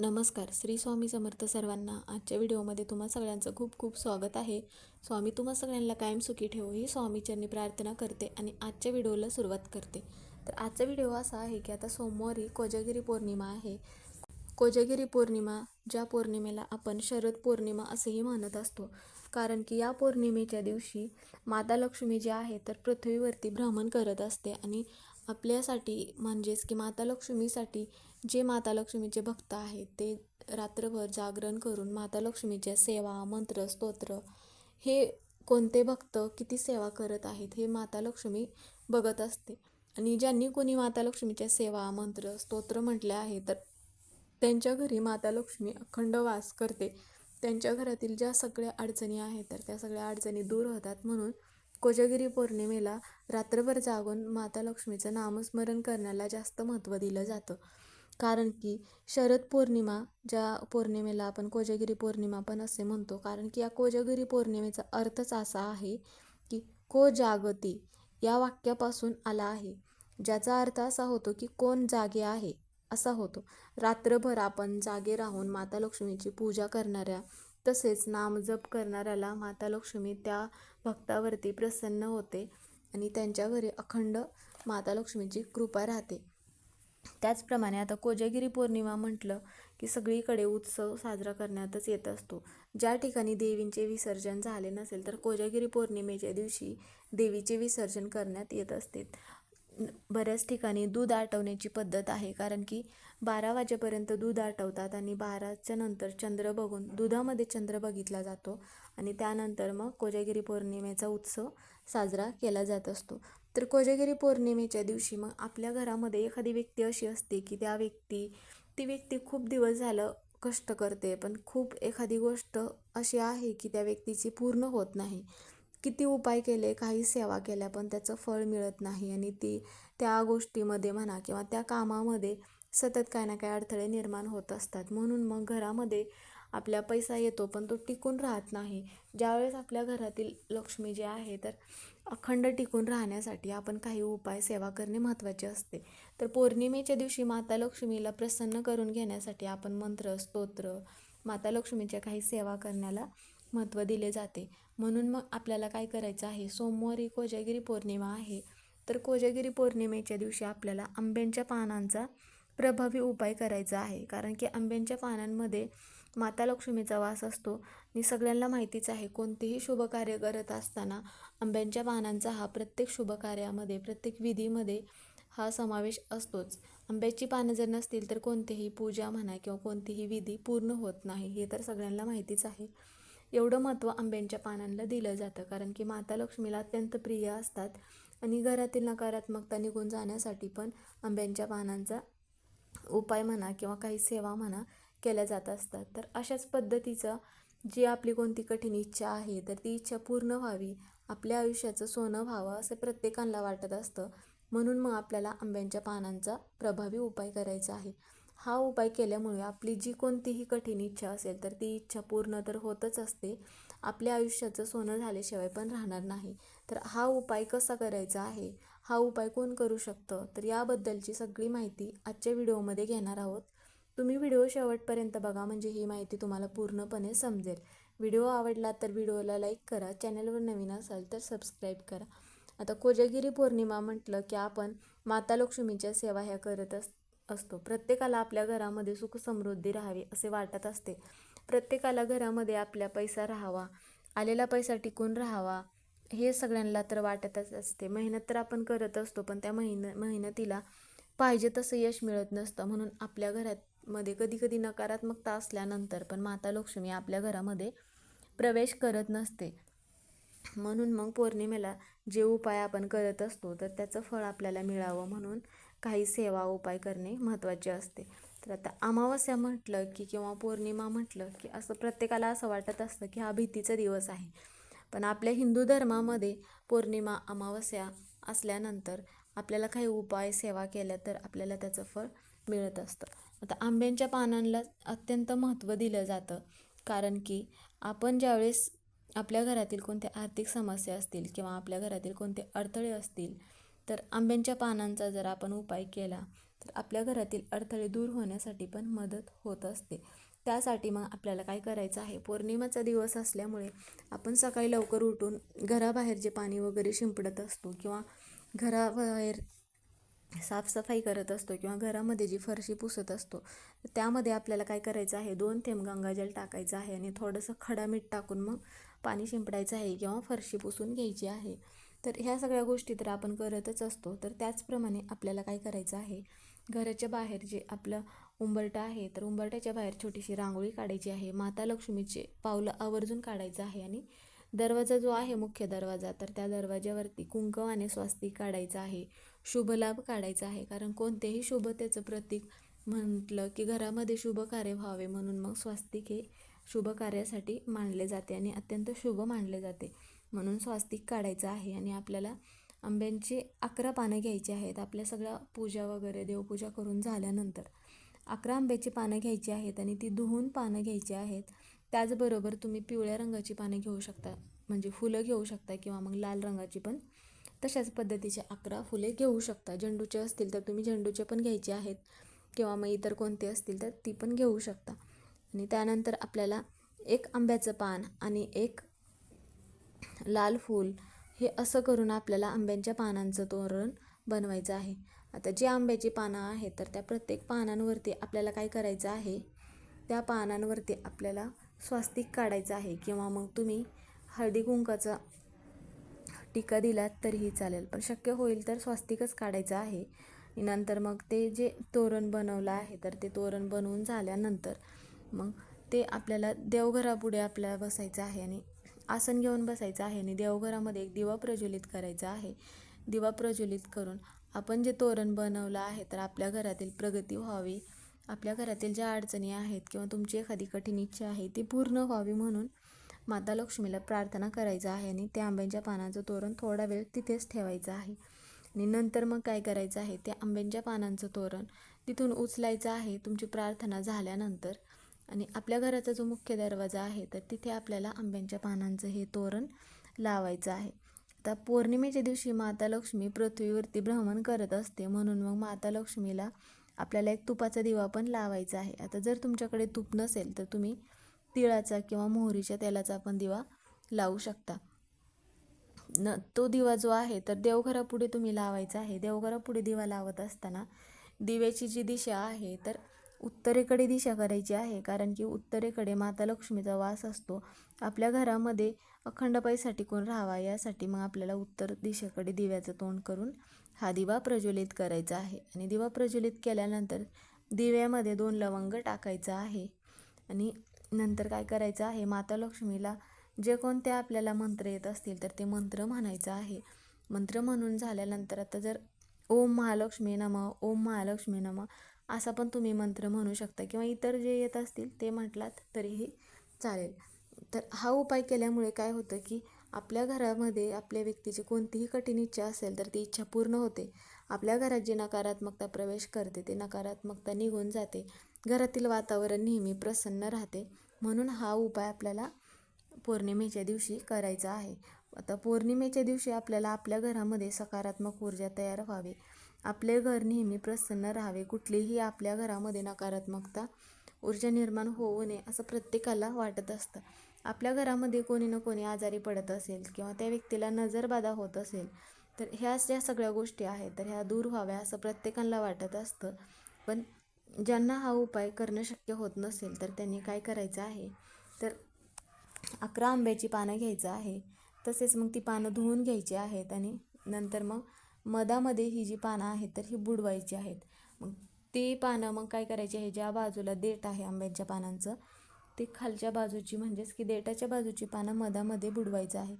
नमस्कार श्री स्वामी समर्थ सर्वांना आजच्या व्हिडिओमध्ये तुम्हा सगळ्यांचं खूप खूप स्वागत आहे. स्वामी तुम्हा सगळ्यांना कायम सुखी ठेवू ही स्वामीचरणी प्रार्थना करते आणि आजच्या व्हिडिओला सुरुवात करते. तर आजचा व्हिडिओ असा आहे की आता सोमवारी कोजागिरी पौर्णिमा आहे. कोजागिरी पौर्णिमा ज्या पौर्णिमेला आपण शरद पौर्णिमा असेही म्हणत असतो. कारण की या पौर्णिमेच्या दिवशी माता लक्ष्मी जी आहे तर पृथ्वीवरती भ्रमण करत असते आणि आपल्यासाठी म्हणजेच की माता लक्ष्मीसाठी जे माता लक्ष्मीचे भक्त आहेत ते रात्रभर जागरण करून माता लक्ष्मीच्या सेवा मंत्र स्तोत्र हे कोणते भक्त किती सेवा करत आहेत हे माता लक्ष्मी बघत असते. आणि ज्यांनी कोणी माता लक्ष्मीच्या सेवा मंत्र स्तोत्र म्हटले आहे तर त्यांच्या घरी माता लक्ष्मी अखंड वास करते. त्यांच्या घरातील ज्या सगळ्या अडचणी आहेत तर त्या सगळ्या अडचणी दूर होतात म्हणून कोजागिरी पौर्णिमेला रात्रभर जागून माता लक्ष्मीचं नामस्मरण करण्याला जास्त महत्त्व दिलं जातं. कारण की शरद पौर्णिमा ज्या पौर्णिमेला आपण कोजागिरी पौर्णिमा पण असे म्हणतो कारण की या कोजागिरी पौर्णिमेचा अर्थच असा आहे की को जागती या वाक्यापासून आला आहे. ज्याचा अर्थ असा होतो की कोण जागे आहे असा होतो. रात्रभर आपण जागे राहून माता लक्ष्मीची पूजा करणाऱ्या तसेच नामजप करणाऱ्याला माता लक्ष्मी त्या भक्तावरती प्रसन्न होते आणि त्यांच्या घरी अखंड माता लक्ष्मीची कृपा राहते. त्याचप्रमाणे आता कोजागिरी पौर्णिमा म्हटलं की सगळीकडे उत्सव साजरा करण्यातच येत असतो. ज्या ठिकाणी देवींचे विसर्जन झाले नसेल तर कोजागिरी पौर्णिमेच्या दिवशी देवीचे विसर्जन करण्यात येत असते. बऱ्याच ठिकाणी दूध आटवण्याची पद्धत आहे. कारण की बारा वाजेपर्यंत दूध आटवतात आणि बाराच्या नंतर चंद्र बघून दुधामध्ये चंद्र बघितला जातो आणि त्यानंतर मग कोजागिरी पौर्णिमेचा उत्सव साजरा केला जात असतो. तर कोजागिरी पौर्णिमेच्या दिवशी मग आपल्या घरामध्ये एखादी व्यक्ती अशी असते की त्या व्यक्ती ती व्यक्ती खूप दिवस झालं कष्ट करते पण खूप एखादी गोष्ट अशी आहे की त्या व्यक्तीची पूर्ण होत नाही. किती उपाय केले काही सेवा केल्या पण त्याचं फळ मिळत नाही. आणि ती त्या गोष्टीमध्ये म्हणा किंवा त्या कामामध्ये सतत काय ना काय अडथळे निर्माण होत असतात. म्हणून मग घरामध्ये आपला पैसा येतो पण तो टिकून राहत नाही. ज्यावेळेस आपल्या घरातील लक्ष्मी जे आहे तर अखंड टिकून राहण्यासाठी आपण काही उपाय सेवा करणे महत्त्वाचे असते. तर पौर्णिमेच्या दिवशी माता लक्ष्मीला प्रसन्न करून घेण्यासाठी आपण मंत्र स्तोत्र माता लक्ष्मीच्या काही सेवा करण्याला महत्त्व दिले जाते. म्हणून मग आपल्याला काय करायचं आहे? सोमवारी कोजागिरी पौर्णिमा आहे. तर कोजागिरी पौर्णिमेच्या दिवशी आपल्याला आंब्यांच्या पानांचा प्रभावी उपाय करायचा आहे. कारण की आंब्यांच्या पानांमध्ये माता लक्ष्मीचा वास असतो. आणि सगळ्यांना माहितीच आहे कोणतेही शुभ कार्य करत असताना आंब्यांच्या पानांचा हा प्रत्येक शुभ कार्यामध्ये प्रत्येक विधीमध्ये हा समावेश असतोच. आंब्याची पानं जर नसतील तर कोणतीही पूजा म्हणा किंवा कोणतीही विधी पूर्ण होत नाही हे तर सगळ्यांना माहितीच आहे. एवढं महत्त्व आंब्यांच्या पानांना दिलं जातं. कारण की माता लक्ष्मीला अत्यंत प्रिय असतात आणि घरातील नकारात्मकता निघून जाण्यासाठी पण आंब्यांच्या पानांचा उपाय म्हणा किंवा काही सेवा म्हणा केल्या जात असतात. तर अशाच पद्धतीचं जी आपली कोणती कठीण इच्छा आहे तर ती इच्छा पूर्ण व्हावी आपल्या आयुष्याचं सोनं व्हावं असं प्रत्येकाला वाटत असतं. म्हणून मग आपल्याला आंब्यांच्या पानांचा प्रभावी उपाय करायचा आहे. हा उपाय केल्यामुळे आपली जी कोणतीही कठीण इच्छा असेल तर ती इच्छा पूर्ण तर होतच असते. आपल्या आयुष्याचं सोनं झाल्याशिवाय पण राहणार नाही. तर हा उपाय कसा करायचा आहे? हा उपाय कोण करू शकतं? तर याबद्दलची सगळी माहिती आजच्या व्हिडिओमध्ये घेणार आहोत. तुम्ही व्हिडिओ शेवटपर्यंत बघा म्हणजे ही माहिती तुम्हाला पूर्णपणे समजेल. व्हिडिओ आवडला तर व्हिडिओला लाईक करा चॅनलवर नवीन असाल तर सबस्क्राईब करा. आता कोजागिरी पौर्णिमा म्हटलं की आपण माता लक्ष्मीच्या सेवा ह्या करत असतो. असतो. प्रत्येकाला आपल्या घरामध्ये सुख समृद्धी राहावी असे वाटत असते. प्रत्येकाला घरामध्ये आपल्या पैसा राहावा आलेला पैसा टिकून राहावा हे सगळ्यांना तर वाटतच असते. मेहनत तर आपण करत असतो पण त्या मेहन मेहनतीला पाहिजे तसं यश मिळत नसतं. म्हणून आपल्या घरात मध्ये कधी कधी नकारात्मकता असल्यानंतर पण माता लक्ष्मी आपल्या घरामध्ये प्रवेश करत नसते. म्हणून मग पौर्णिमेला जे उपाय आपण करत असतो तर त्याचं फळ आपल्याला मिळावं म्हणून काही सेवा उपाय करणे महत्त्वाचे असते. तर आता अमावस्या म्हटलं की किंवा पौर्णिमा म्हटलं की असं प्रत्येकाला असं वाटत असतं की हा भीतीचा दिवस आहे. पण आपल्या हिंदू धर्मामध्ये पौर्णिमा अमावस्या असल्यानंतर आपल्याला काही उपाय सेवा केल्या तर आपल्याला त्याचं फळ मिळत असतं. आता आंब्यांच्या पानांना अत्यंत महत्त्व दिलं जातं. कारण की आपण ज्यावेळेस आपल्या घरातील कोणत्या आर्थिक समस्या असतील किंवा आपल्या घरातील कोणते अडथळे असतील तर आंब्यांच्या पानांचा जर आपण उपाय केला तर आपल्या घरातील अडथळे दूर होण्यासाठी पण मदत होत असते. त्यासाठी मग आपल्याला काय करायचं आहे? पौर्णिमेचा दिवस असल्यामुळे आपण सकाळी लवकर उठून घराबाहेर जे पाणी वगैरे शिंपडत असतो किंवा घराबाहेर साफसफाई करत असतो किंवा घरामध्ये जी फरशी पुसत असतो त्यामध्ये आपल्याला काय करायचं आहे? दोन थेंब गंगाजल टाकायचं आहे आणि थोडंसं खडा मीठ टाकून मग पाणी शिंपडायचं आहे किंवा फरशी पुसून घ्यायची आहे. तर ह्या सगळ्या गोष्टी तर आपण करतच असतो. तर त्याचप्रमाणे आपल्याला काय करायचं आहे? घराच्या बाहेर जे आपलं उंबरटा आहे तर उंबरट्याच्या बाहेर छोटीशी रांगोळी काढायची आहे. माता लक्ष्मीचे पावलं आवर्जून काढायचं आहे आणि दरवाजा जो आहे मुख्य दरवाजा तर त्या दरवाज्यावरती कुंकवाने स्वास्तिक काढायचं आहे. शुभलाभ काढायचा आहे. कारण कोणतेही शुभतेचं प्रतीक म्हटलं की घरामध्ये शुभ कार्य व्हावे म्हणून मग स्वास्तिक हे शुभ कार्यासाठी मानले जाते आणि अत्यंत शुभ मानले जाते. म्हणून स्वास्तिक काढायचं आहे आणि आपल्याला आंब्यांची अकरा पानं घ्यायची आहेत. आपल्या सगळ्या पूजा वगैरे देवपूजा करून झाल्यानंतर अकरा आंब्याची पानं घ्यायची आहेत आणि ती धुवून पानं घ्यायची आहेत. त्याचबरोबर तुम्ही पिवळ्या रंगाची पानं घेऊ शकता म्हणजे फुलं घेऊ शकता किंवा मग लाल रंगाची पण. तशाच पद्धतीचे अकरा फुले घेऊ शकता. झेंडूचे असतील तर तुम्ही झेंडूचे पण घ्यायचे आहेत किंवा मग इतर कोणते असतील तर ती पण घेऊ शकता. आणि त्यानंतर आपल्याला एक आंब्याचं पान आणि एक लाल फूल हे असं करून आपल्याला आंब्यांच्या पानांचं तोरण बनवायचं आहे. आता जी आंब्याची पानं आहेत तर त्या प्रत्येक पानांवरती आपल्याला काय करायचं आहे? त्या पानांवरती आपल्याला स्वास्तिक काढायचं आहे किंवा मग तुम्ही हळदी कुंकाचा टीका दिलात तरीही चालेल पण शक्य होईल तर स्वास्तिकच काढायचं आहे. नंतर मग ते जे तोरण बनवलं आहे तर ते तोरण बनवून झाल्यानंतर मग ते आपल्याला देवघरापुढे आपल्याला बसायचं आहे आणि आसन घेऊन बसायचं आहे आणि देवघरामध्ये एक दिवा प्रज्वलित करायचा आहे. दिवा प्रज्वलित करून आपण जे तोरण बनवलं आहे तर आपल्या घरातील प्रगती व्हावी. आपल्या घरातील ज्या अडचणी आहेत किंवा तुमची एखादी कठीण इच्छा आहे ती पूर्ण व्हावी म्हणून माता लक्ष्मीला प्रार्थना करायचं आहे आणि त्या आंब्यांच्या पानांचं तोरण थोडा वेळ तिथेच ठेवायचं आहे. आणि नंतर मग काय करायचं आहे त्या आंब्यांच्या पानांचं तोरण तिथून उचलायचं आहे. तुमची प्रार्थना झाल्यानंतर आणि आपल्या घराचा जो मुख्य दरवाजा आहे तर तिथे आपल्याला आंब्यांच्या पानांचं हे तोरण लावायचं आहे. आता पौर्णिमेच्या दिवशी माता लक्ष्मी पृथ्वीवरती भ्रमण करत असते म्हणून मग माता लक्ष्मीला आपल्याला एक तुपाचा दिवा पण लावायचा आहे. आता जर तुमच्याकडे तूप नसेल तर तुम्ही तिळाचा किंवा मोहरीच्या तेलाचा पण दिवा लावू शकता. न तो दिवा जो आहे तर देवघरापुढे तुम्ही लावायचा आहे. देवघरापुढे दिवा लावत असताना दिव्याची जी दिशा आहे तर उत्तरेकडे दिशा करायची आहे कारण की उत्तरेकडे माता लक्ष्मीचा वास असतो. आपल्या घरामध्ये अखंड पैसा टिकून राहावा यासाठी मग आपल्याला उत्तर दिशेकडे दिव्याचं तोंड करून हा दिवा प्रज्वलित करायचा आहे. आणि दिवा प्रज्वलित केल्यानंतर दिव्यामध्ये दोन लवंग टाकायचं आहे. आणि नंतर काय करायचं आहे माता लक्ष्मीला जे कोणते आपल्याला मंत्र येत असतील तर ते मंत्र म्हणायचं आहे. मंत्र म्हणून झाल्यानंतर आता जर ओम महालक्ष्मी नम ओम महालक्ष्मी नम असा पण तुम्ही मंत्र म्हणू शकता किंवा इतर जे येत असतील ते म्हटलात तरीही चालेल. तर हा उपाय केल्यामुळे काय होतं की आपल्या घरामध्ये आपल्या व्यक्तीची कोणतीही कठीण इच्छा असेल तर ती इच्छा पूर्ण होते. आपल्या घरात जी नकारात्मकता प्रवेश करते ते नकारात्मकता निघून जाते. घरातील वातावरण नेहमी प्रसन्न राहते. म्हणून हा उपाय आपल्याला पौर्णिमेच्या दिवशी करायचा आहे. आता पौर्णिमेच्या दिवशी आपल्याला आपल्या घरामध्ये सकारात्मक ऊर्जा तयार व्हावी. आपले घर नेहमी प्रसन्न राहावे. कुठलीही आपल्या घरामध्ये नकारात्मकता ऊर्जा निर्माण होऊ नये असं प्रत्येकाला वाटत असतं. आपल्या घरामध्ये कोणी ना कोणी आजारी पडत असेल किंवा त्या व्यक्तीला नजरबाधा होत असेल तर ह्या ज्या सगळ्या गोष्टी आहेत तर ह्या दूर व्हाव्या असं प्रत्येकाला वाटत असतं. पण ज्यांना हा उपाय करणं शक्य होत नसेल तर त्यांनी काय करायचं आहे? तर अकरा आंब्याची पानं घ्यायचं आहे. तसेच मग ती पानं धुवून घ्यायची आहेत आणि नंतर मग मधामध्ये ही जी पानं आहेत तर ही बुडवायची आहेत. मग ती पानं मग काय करायची आहे? ज्या बाजूला देठ आहे आंब्यांच्या पानांचं ते खालच्या बाजूची म्हणजेच की देठाच्या बाजूची पानं मधामध्ये बुडवायचं आहे.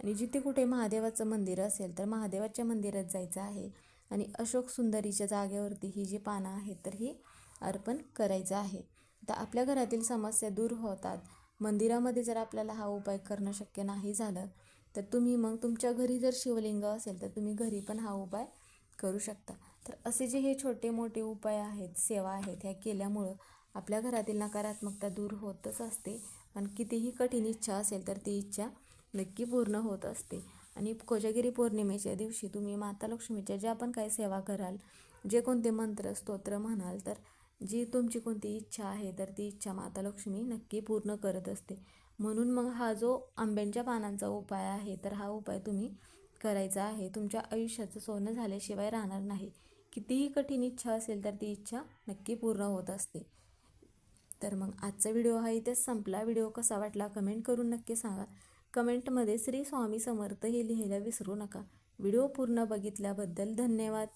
आणि जिथे कुठे महादेवाचं मंदिर असेल तर महादेवाच्या मंदिरात जायचं आहे. आणि अशोक सुंदरीच्या जागेवरती ही जी पानं आहेत तर ही अर्पण करायचं आहे. तर आपल्या घरातील समस्या दूर होतात. मंदिरामध्ये जर आपल्याला हा उपाय करणं शक्य नाही झालं तर तुम्ही मग तुमच्या घरी जर शिवलिंग असेल तर तुम्ही घरी पण हा उपाय करू शकता. तर असे जे हे छोटे मोठे उपाय आहेत सेवा आहेत ह्या केल्यामुळं आपल्या घरातील नकारात्मकता दूर होतच असते. पण कितीही कठीण इच्छा असेल तर ती इच्छा नक्की पूर्ण होत असते. आणि कोजागिरी पौर्णिमेच्या दिवशी तुम्ही माता लक्ष्मीच्या ज्या पण काही सेवा कराल जे कोणते मंत्र स्तोत्र म्हणाल तर जी तुमची कोणती इच्छा आहे तर ती इच्छा माता लक्ष्मी नक्की पूर्ण करत असते. म्हणून मग हा जो आंब्यांच्या पानांचा उपाय आहे तर हा उपाय तुम्ही करायचा आहे. तुमच्या आयुष्याचं सोनं झाल्याशिवाय राहणार नाही. कितीही कठीण इच्छा असेल तर ती इच्छा नक्की पूर्ण होत असते. तर मग आजचा व्हिडिओ हा इथेच संपला. व्हिडिओ कसा वाटला कमेंट करून नक्की सांगा. कमेंटमध्ये श्री स्वामी समर्थ हे लिहायला विसरू नका. व्हिडिओ पूर्ण बघितल्याबद्दल धन्यवाद.